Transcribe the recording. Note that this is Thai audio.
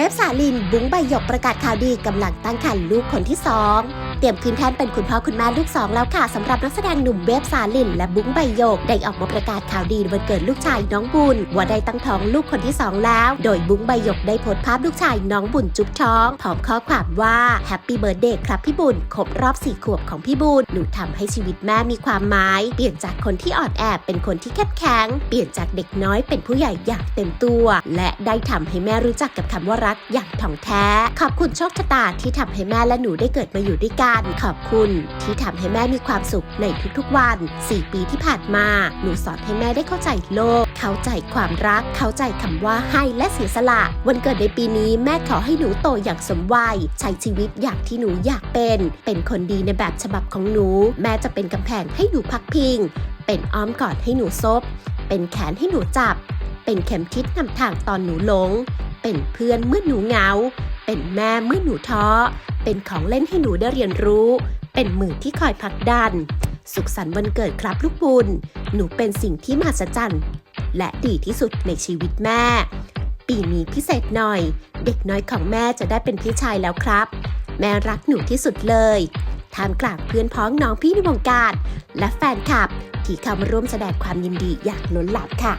เว็บสาลินบุ้งใบหยกประกาศข่าวดีกำลังตั้งครรภ์ลูกคนที่สอง เตรียมคืนแทนเป็นคุณพ่อคุณแม่ลูกสองแล้วค่ะสำหรับนักแสดงหนุ่มเว็บสาลิน และบุ้งใบหยก ได้ออกมาประกาศข่าวดีวันเกิดลูกชายน้องบุญ ว่าได้ตั้งท้องลูกคนที่สองแล้ว โดยบุ้งใบหยกได้โพสต์ภาพลูกชายน้องบุญจุ๊บท้องพร้อมข้อความว่าแฮปปี้เบิร์ดเดย์ครับพี่บุญครบรอบสี่ขวบของพี่บุญหนูทำให้ชีวิตแม่มีความหมาย เปลี่ยนจากคนที่อ่อนแอเป็นคนที่เข้มแข็งเปลี่ยนจากเด็กน้อยเป็นผู้ใหญ่อย่างเต็มตัว และได้ทำให้แม่รู้จักกับคำว่ารักอย่างถ่องแท้ขอบคุณโชคชะตาที่ทำให้แม่และหนูได้เกิดมาอยู่ด้วยกันขอบคุณที่ทำให้แม่มีความสุขในทุกๆวัน 4 ปีที่ผ่านมา หนูสอนให้แม่ได้เข้าใจโลก เข้าใจความรัก เข้าใจคำว่าให้และเสียสละ วันเกิดในปีนี้แม่ขอให้หนูโตอย่างสมวัย ใช้ชีวิตอย่างที่หนูอยากเป็น เป็นคนดีในแบบฉบับของหนู แม่จะเป็นกำแพงให้หนูพักพิง เป็นอ้อมกอดให้หนูซบ เป็นแขนให้หนูจับ เป็นเข็มทิศนำทางตอนหนูหลง เป็นเพื่อนเมื่อหนูเหงา เป็นแม่เมื่อหนูท้อ เป็นของเล่นให้หนูได้เรียนรู้ เป็นมือที่คอยผลักดัน สุขสันต์วันเกิดครับลูกบุญ หนูเป็นสิ่งที่มหัศจรรย์ และดีที่สุดในชีวิตแม่ ปีนี้พิเศษหน่อย เด็กน้อยของแม่จะได้เป็นพี่ชายแล้วครับ แม่รักหนูที่สุดเลยท่ามกลางเพื่อนพ้องน้องพี่ในวงการ และแฟนคลับ ที่เข้ามาร่วมแสดงความยินดีอย่างล้นหลามค่ะ